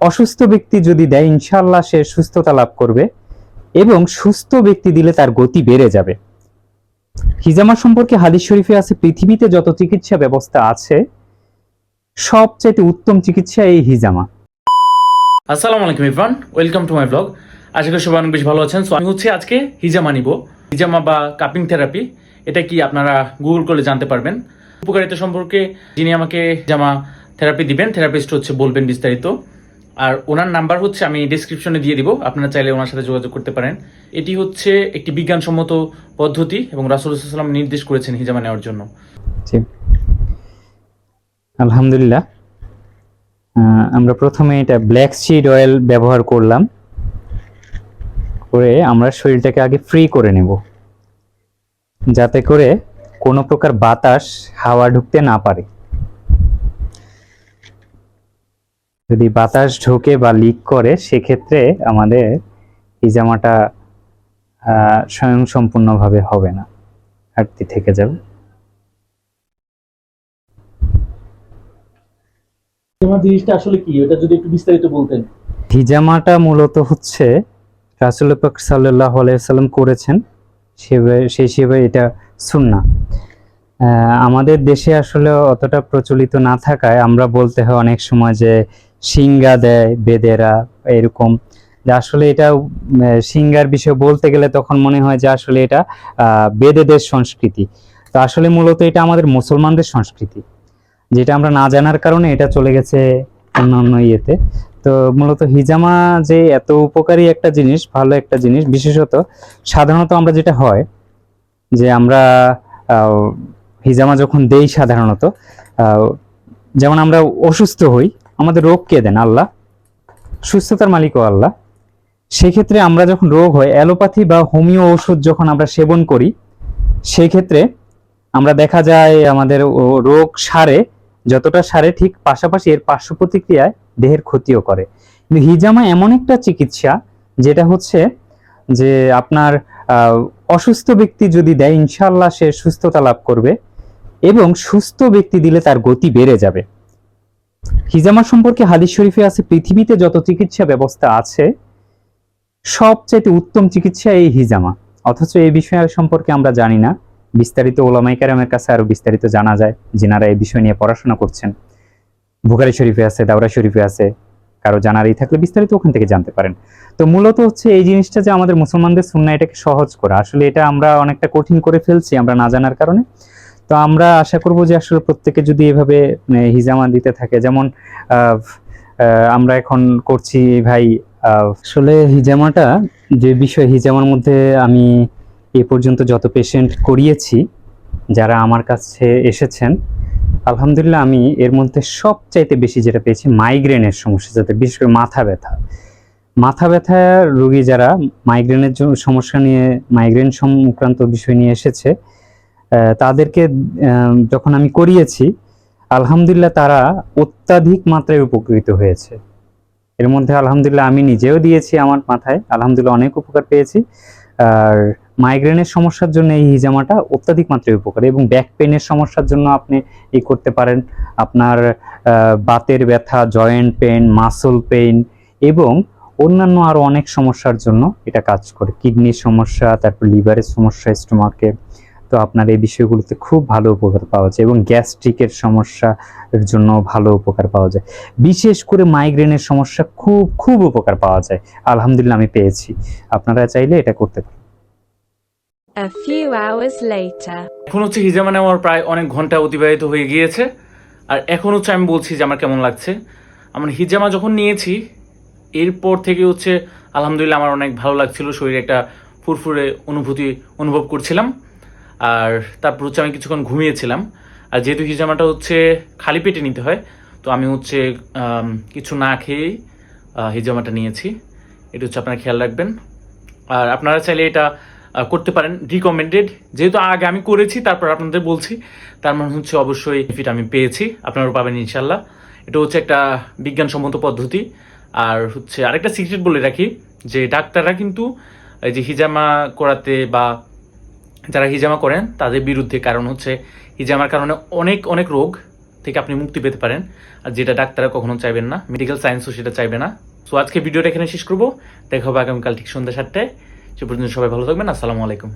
অসুস্থ ব্যক্তি যদি দেয় ইনশাল্লাহ সে সুস্থতা লাভ করবে এবং সুস্থ ব্যক্তি দিলে তার গতি বেড়ে যাবে। হিজামা সম্পর্কে হাদিস শরীফে আছে, পৃথিবীতে যত চিকিৎসা ব্যবস্থা আছে সবচেয়ে উত্তম চিকিৎসা এই হিজামা। আসসালামু আলাইকুম Irfan, welcome to my blog. আশা করি সবাই অনেক বেশ ভালো আছেন। সো আমি হচ্ছে আজকে হিজামা নিব। হিজামা বা কাপিং থেরাপি, এটা কি আপনারা গুগল করলে জানতে পারবেন। উপকারিতা সম্পর্কে যিনি আমাকে জামা থেরাপি দিবেন, থেরাপিস্ট হচ্ছে বলবেন বিস্তারিত। আর ওনার নাম্বার হচ্ছে, আমি ডিসক্রিপশনে দিয়ে দিব, আপনারা চাইলে ওনার সাথে যোগাযোগ করতে পারেন। এটি হচ্ছে একটি বিজ্ঞানসম্মত পদ্ধতি এবং রাসুলাম নির্দেশ করেছেন হিজামা নেওয়ার জন্য। আলহামদুলিল্লাহ। আমরা প্রথমে এটা ব্ল্যাক সিড অয়েল ব্যবহার করলাম। করে আমরা শরীরটাকে আগে ফ্রি করে নেব। যাতে করে কোনো প্রকার বাতাস হাওয়া ঢুকতে না পারে। যদি বাতাস ঢোকে বা লিক করে সেক্ষেত্রে আমাদের এই জামাটা আহ, স্বয়ংসম্পূর্ণভাবে হবে না। ঘাটতি থেকে যাবে। জিনিসটা আসলে কি? এটা যদি একটু বিস্তারিত বলতেন। হিজামাটা মূলত হচ্ছে রাসুল পাক সাল্লাহ আলাইসাল্লাম করেছেন। সেভাবে সেই হিসেবে এটা সুন্না আহ, আমাদের দেশে আসলে অতটা প্রচলিত না থাকায় আমরা বলতে হয় অনেক সময় যে সিঙ্গা দেয়, বেদেরা, এরকম। আসলে এটা সিঙ্গার বিষয়ে বলতে গেলে তখন মনে হয় যে আসলে এটা বেদেদের সংস্কৃতি। তো আসলে মূলত এটা আমাদের মুসলমানদের সংস্কৃতি। যেটা আমরা না জানার কারণে এটা চলে গেছে অন্য অন্য ইয়েতে। তো মূলত হিজামা যে এত উপকারী একটা জিনিস, ভালো একটা জিনিস, বিশেষত সাধারণত আমরা যেটা হয়, যে আমরা হিজামা যখন দেই সাধারণত যেমন আমরা অসুস্থ হই আমাদের রোগ কে দেন আল্লাহ। সুস্থতার মালিকও আল্লাহ। সেক্ষেত্রে আমরা যখন রোগ হয়, অ্যালোপ্যাথি বা হোমিও ওষুধ যখন আমরা সেবন করি, সেক্ষেত্রে আমরা দেখা যায় আমাদের রোগ সারে, যতটা সারে ঠিক পাশাপাশি এর পার্শ্ব প্রতিক্রিয়ায় দেহের ক্ষতিও করে। কিন্তু হিজামা এমন একটা চিকিৎসা, যেটা হচ্ছে যে আপনার অসুস্থ ব্যক্তি যদি দেয়, ইনশাআল্লাহ সে সুস্থতা লাভ করবে এবং সুস্থ ব্যক্তি দিলে তার গতি বেড়ে যাবে। হিজামা সম্পর্কে হাদিস শরীফে আছে, পৃথিবীতে যত চিকিৎসা ব্যবস্থা আছে সবচেয়ে উত্তম চিকিৎসা এই হিজামা। অথচ এই বিষয় সম্পর্কে আমরা জানি না। বিস্তারিত ওলামাই কারামের কাছে আরও বিস্তারিত জানা যায়, যেনারা এই বিষয় নিয়ে পড়াশোনা করছেন। বুখারি শরীফে আছে, দাওরা শরীফে আছে, কারও জানারই থাকলে বিস্তারিত ওখান থেকে জানতে পারেন। তো মূলত হচ্ছে এই জিনিসটা যে আমাদের মুসলমানদের সুন্না এটাকে সহজ করা। আসলে এটা আমরা অনেকটা কঠিন করে ফেলছি, আমরা না জানার কারণে। তো আমরা আশা করব যে আসলে প্রত্যেকে যদি এভাবে মানে, হিজামা দিতে থাকে যেমন আমরা এখন করছি ভাই আসলে হিজামাটা যে বিষয় হিজামার মধ্যে আমি এ পর্যন্ত যত পেশেন্ট করিয়েছি যারা আমার কাছে এসেছেন আলহামদুলিল্লাহ আমি এর মধ্যে সবচাইতে বেশি যেটা পেয়েছি মাইগ্রেনের সমস্যা যাতে বিশেষ করে মাথা ব্যথা। মাথা ব্যথা রোগী যারা মাইগ্রেনের জন্য সমস্যা নিয়ে মাইগ্রেন সংক্রান্ত বিষয় নিয়ে এসেছে তাদেরকে যখন আমি করিয়েছি, আলহামদুলিল্লাহ তারা অত্যাধিক মাত্রায় উপকৃত হয়েছে। এর মধ্যে আলহামদুলিল্লাহ আমি নিজেও দিয়েছি আমার মাথায়। আলহামদুলিল্লাহ অনেক উপকার পেয়েছি। আর মাইগ্রেনের সমস্যার জন্য এই হিজামাটা অত্যাধিক মাত্রায় উপকারী এবং ব্যাক পেনের সমস্যার জন্য আপনি ই করতে পারেন। আপনার বাতের ব্যথা জয়েন্ট পেন মাসল পেন এবং অন্যান্য আরও অনেক সমস্যার জন্য এটা কাজ করে। কিডনির সমস্যা, তারপর লিভারের সমস্যা স্টোমাকে তো আপনার এই বিষয়গুলোতে খুব ভালো উপকার পাওয়া যায় এবং গ্যাস্ট্রিকের সমস্যার জন্য ভালো উপকার পাওয়া যায়। বিশেষ করে মাইগ্রেনের সমস্যা খুব খুব উপকার পাওয়া যায়। আলহামদুলিল্লাহ আমি পেয়েছি। আপনারা চাইলে এটা করতে পারেন। A few hours later. এখন হচ্ছে হিজামা আমার প্রায় অনেক ঘণ্টা অতিবাহিত হয়ে গিয়েছে। আর এখন হচ্ছে আমি বলছি যে আমার কেমন লাগছে। আমার হিজামা যখন নিয়েছি এরপর থেকে হচ্ছে আলহামদুলিল্লাহ আমার অনেক ভালো লাগছিল শরীরে একটা ফুরফুরে অনুভূতি অনুভব করছিলাম। আর তারপর হচ্ছে আমি কিছুক্ষণ ঘুমিয়েছিলাম। আর যেহেতু হিজামাটা হচ্ছে খালি পেটে নিতে হয়, তো আমি হচ্ছে কিছু না খেয়েই হিজামাটা নিয়েছি। এটা হচ্ছে আপনারা খেয়াল রাখবেন। আর আপনারা চাইলে এটা করতে পারেন। রিকমেন্ডেড যেহেতু আগে আমি করেছি, তারপর আপনাদের বলছি। তার মানে হচ্ছে অবশ্যই বেনিফিট আমি পেয়েছি, আপনারাও পাবেন ইনশাল্লাহ এটা হচ্ছে একটা বিজ্ঞানসম্মত পদ্ধতি। আর হচ্ছে আরেকটা সিক্রেট বলে রাখি, যে ডাক্তাররা কিন্তু এই যে হিজামা করাতে বা যারা হিজামা করেন, তাদের বিরুদ্ধে কারণ হচ্ছে হিজামার কারণে অনেক অনেক রোগ থেকে আপনি মুক্তি পেতে পারেন। আর যেটা ডাক্তাররা কখনো চাইবেন না মেডিকেল সায়েন্সও সেটা চাইবে না। সো আজকে ভিডিওটা এখানে শেষ করব। দেখা হবে আগামীকাল ঠিক সন্ধ্যা সাতটায়। সে পর্যন্ত সবাই ভালো থাকবেন। আসসালামু আলাইকুম।